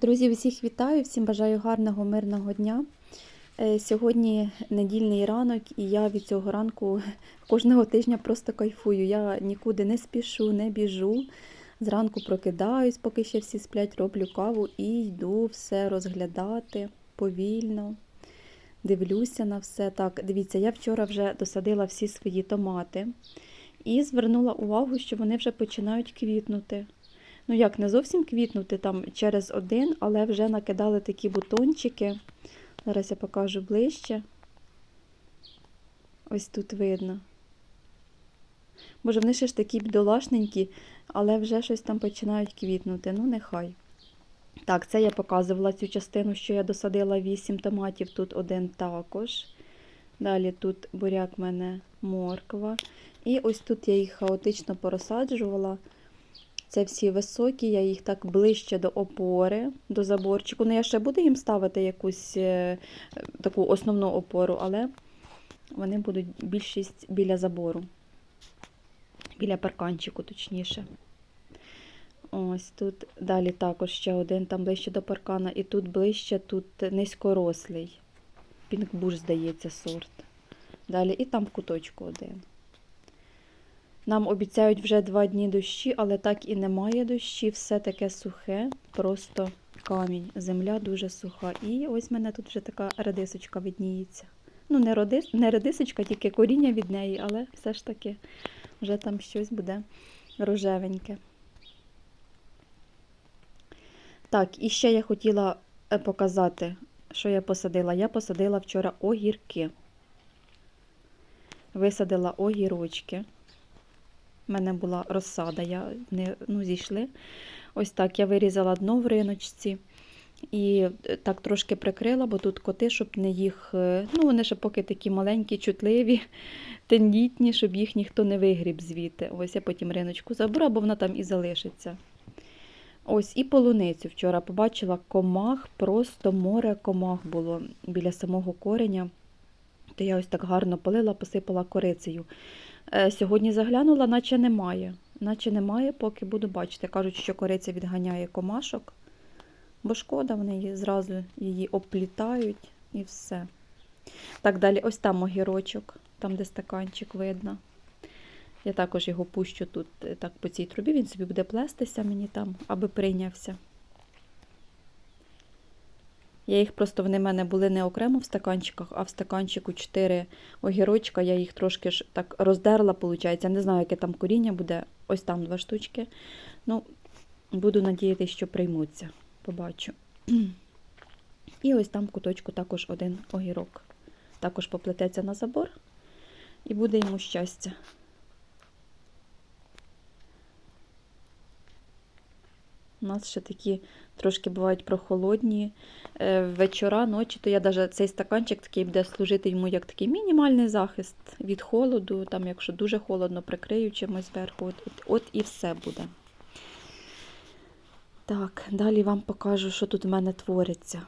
Друзі, усіх вітаю, всім бажаю гарного, мирного дня. Е, Сьогодні недільний ранок, і я від цього ранку кожного тижня просто кайфую. Я нікуди не спішу, не біжу. Зранку прокидаюсь, поки ще всі сплять, роблю каву і йду все розглядати повільно. Дивлюся на все. Так, дивіться, я вчора вже досадила всі свої томати і звернула увагу, що вони вже починають квітнути. Ну, як, не зовсім квітнути там через один, але вже накидали такі бутончики. Зараз я покажу ближче. Ось тут видно. Боже, вони ще ж такі бідолашненькі, але вже щось там починають квітнути. Ну, нехай. Так, це я показувала цю частину, що я досадила 8 томатів, тут один також. Далі тут буряк в мене морква. І ось тут я їх хаотично порозсаджувала. Це всі високі, я їх так ближче до опори, до заборчику. Ну, я ще буду їм ставити якусь е, таку основну опору, але вони будуть більшість біля забору, біля парканчику, точніше. Ось тут далі також ще один, там ближче до паркана, і тут ближче, тут низькорослий. Пінкбуш, здається, сорт. Далі і там в куточку один. Нам обіцяють вже два дні дощі, але так і немає дощі, все таке сухе, просто камінь. Земля дуже суха. І ось мене тут вже така редисочка видніється. Ну, не, родис, не редисочка, тільки коріння від неї, але все ж таки вже там щось буде рожевеньке. Так, і ще я хотіла е, показати, що я посадила. Я посадила вчора огірки. Висадила огірочки. У мене була розсада, я не ну, зійшли. Ось так я вирізала дно в риночці і е, так трошки прикрила, бо тут коти, щоб не їх. е, Ну, вони ще поки такі маленькі, чутливі, тендітні, щоб їх ніхто не вигріб звідти. Ось я потім риночку заберу, бо вона там і залишиться. Ось і полуницю вчора побачила комах, просто море комах було біля самого кореня. То я ось так гарно полила, посипала корицею. Е, Сьогодні заглянула, наче немає. Наче немає, поки буду бачити. Кажуть, що кориця відганяє комашок, бо шкода, вони її зразу її оплітають і все. Так, далі, ось там огірочок, там, де стаканчик видно. Я також його пущу тут е, так по цій трубі, він собі буде плестися мені там, аби прийнявся. Я їх просто вони в мене були не окремо в стаканчиках, а в стаканчику 4 огірочка. Я їх трошки ж так роздерла, виходить. Не знаю, яке там коріння буде. Ось там два штучки. Ну, буду надіятися, що приймуться. Побачу. І ось там в куточку також один огірок. Також поплететься на забор і буде йому щастя. У нас ще такі трошки бувають прохолодні е, вечора, ночі, то я навіть цей стаканчик такий буде служити йому як такий мінімальний захист від холоду, там, якщо дуже холодно, прикрию чимось зверху. От, от, от і все буде. Так, далі вам покажу, що тут в мене твориться.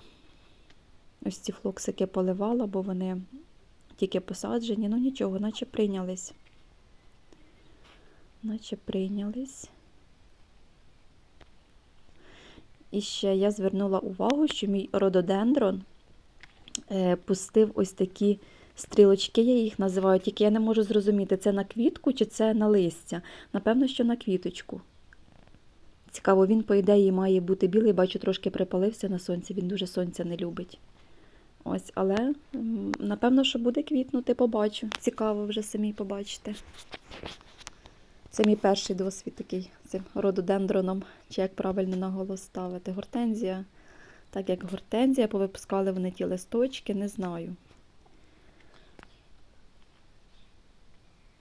Ось ці флоксики поливала, бо вони тільки посаджені, ну нічого, наче прийнялись. Наче прийнялись. І ще я звернула увагу, що мій рододендрон е, пустив ось такі стрілочки, я їх називаю, тільки я не можу зрозуміти, це на квітку чи це на листя. Напевно, що на квіточку. Цікаво, він, по ідеї, має бути білий, бачу, трошки припалився на сонці, він дуже сонця не любить. Ось, але напевно, що буде квітнути, побачу. Цікаво вже самі побачите. Це мій перший досвід такий цим рододендроном, чи як правильно наголос ставити. Гортензія. Так як гортензія, повипускали вони ті листочки, не знаю.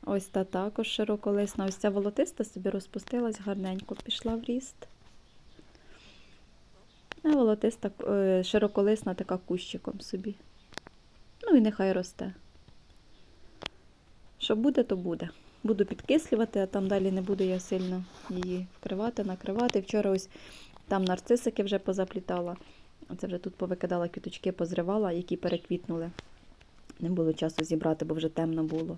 Ось та також широколисна. Ось ця волотиста собі розпустилась гарненько, пішла в ріст. А волотиста е, широколисна така кущиком собі. Ну і нехай росте. Що буде, то буде. Буду підкислювати, а там далі не буду я сильно її вкривати, накривати. Вчора ось там нарцисики вже позаплітала. Оце вже тут повикидала квіточки, позривала, які переквітнули. Не було часу зібрати, бо вже темно було.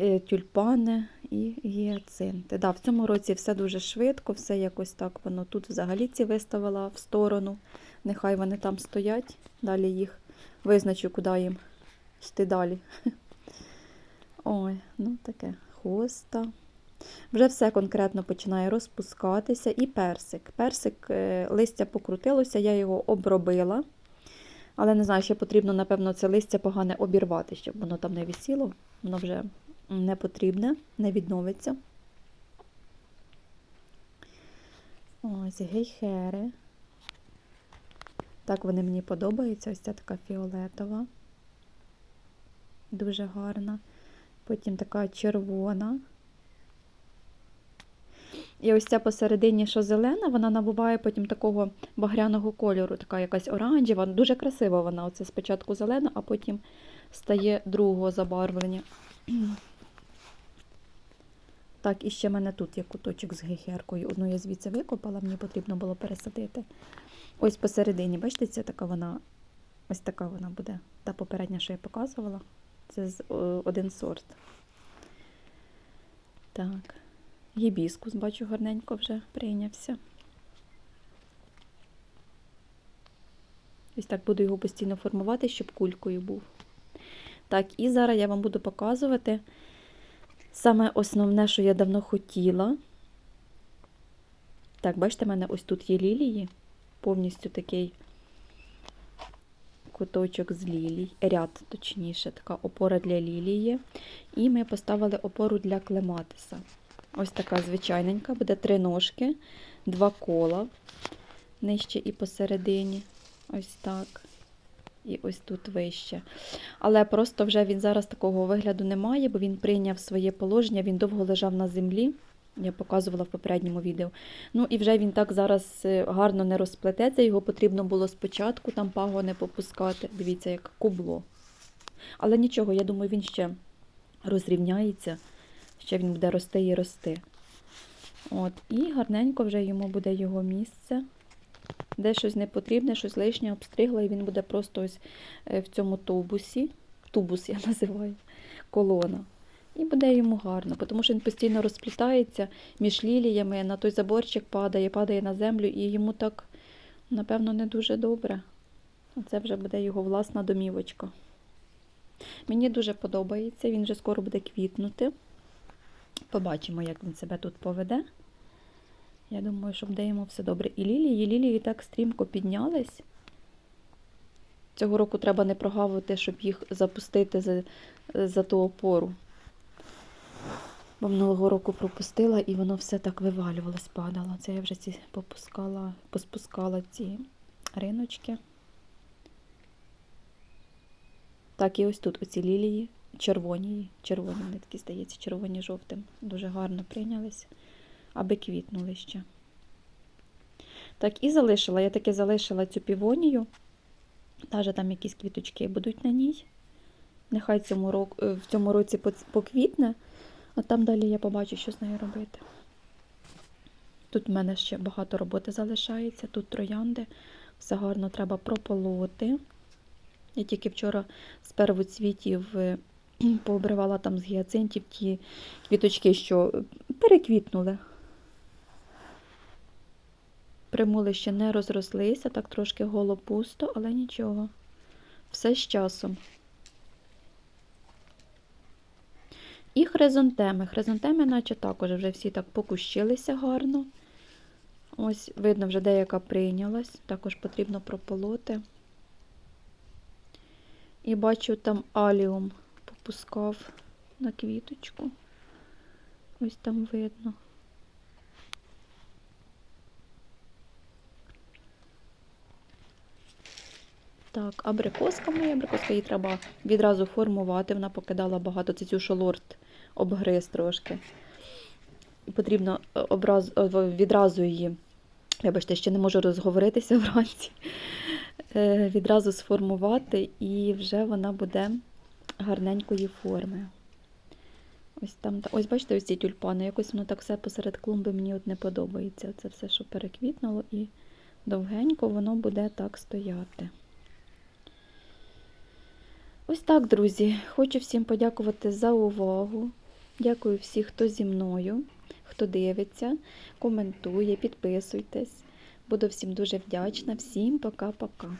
е, тюльпани і гіацинти. Да, в цьому році все дуже швидко, все якось так воно тут взагалі ці виставила в сторону. Нехай вони там стоять, далі їх визначу, куди їм йти далі. Ой, ну таке хоста. Вже все конкретно починає розпускатися. І персик. Персик, е, листя покрутилося, я його обробила. Але не знаю, ще потрібно, напевно, це листя погане обірвати, щоб воно там не висіло. Воно вже не потрібне, не відновиться. Ось гейхери. Так вони мені подобаються. Ось ця така фіолетова. Дуже гарна. Потім така червона. І ось ця посередині, що зелена, вона набуває потім такого багряного кольору, така якась оранжева. Дуже красива вона. Оце спочатку зелена, а потім стає другого забарвлення. Так, і ще в мене тут є куточок з гейхеркою. Одну я звідси викопала, мені потрібно було пересадити. Ось посередині, бачите, це така вона, ось така вона буде. Та попередня, що я показувала. Це з, один сорт. Так. Гібіскус, бачу, гарненько вже прийнявся. Ось так буду його постійно формувати, щоб кулькою був. Так, і зараз я вам буду показувати саме основне, що я давно хотіла. Так, бачите, в мене ось тут є лілії, повністю такий куточок з лілій, ряд, точніше, така опора для лілії. І ми поставили опору для клематиса. Ось така звичайненька, буде три ножки, два кола, нижче і посередині. Ось так. І ось тут вище. Але просто вже він зараз такого вигляду не має, бо він прийняв своє положення, він довго лежав на землі. Я показувала в попередньому відео. Ну і вже він так зараз е, гарно не розплететься. Його потрібно було спочатку там пагони попускати. Дивіться, як кубло. Але нічого, я думаю, він ще розрівняється, ще він буде рости і рости. От, І гарненько вже йому буде його місце. Де щось не потрібне, щось лишнє обстригла, і він буде просто ось е, в цьому тубусі. Тубус я називаю, колона. І буде йому гарно, тому що він постійно розплітається між ліліями, на той заборчик падає, падає на землю, і йому так, напевно, не дуже добре. Це вже буде його власна домівочка. Мені дуже подобається, він вже скоро буде квітнути. Побачимо, як він себе тут поведе. Я думаю, що буде йому все добре. І лілії, лілії так стрімко піднялись. Цього року треба не прогавити, щоб їх запустити за, за ту опору. Бо минулого року пропустила і воно все так вивалювалось, падало. Це я вже ці попускала, поспускала ці риночки. Так, і ось тут оці лілії, червоні, червоні, вони здається, червоні жовтим. Дуже гарно прийнялись, аби квітнули ще. Так, і залишила, я таки залишила цю півонію. Навіть там якісь квіточки будуть на ній. Нехай цьому року, в цьому році поквітне, а там далі я побачу, що з нею робити. Тут в мене ще багато роботи залишається, тут троянди, все гарно треба прополоти. Я тільки вчора з первоцвітів пообривала там з гіацинтів ті квіточки, що переквітнули. Примули ще не розрослися, так трошки голопусто, але нічого. Все з часом. І хризантеми. Хризантеми, наче також вже всі так покущилися гарно. Ось, видно, вже деяка прийнялась, також потрібно прополоти. І бачу, там аліум попускав на квіточку. Ось там видно. Так, абрикоска моя, абрикоска її треба відразу формувати. Вона покидала багато цю шолорт обгриз трошки. Потрібно образ, відразу її, вибачте, ще не можу розговоритися вранці, відразу сформувати, і вже вона буде гарненької форми. Ось там, ось бачите, ось ці тюльпани. Якось воно так все посеред клумби мені от не подобається. Це все, що переквітнуло, і довгенько воно буде так стояти. Ось так, друзі. Хочу всім подякувати за увагу. Дякую всім, хто зі мною, хто дивиться, коментує, підписуйтесь. Буду всім дуже вдячна. Всім пока-пока.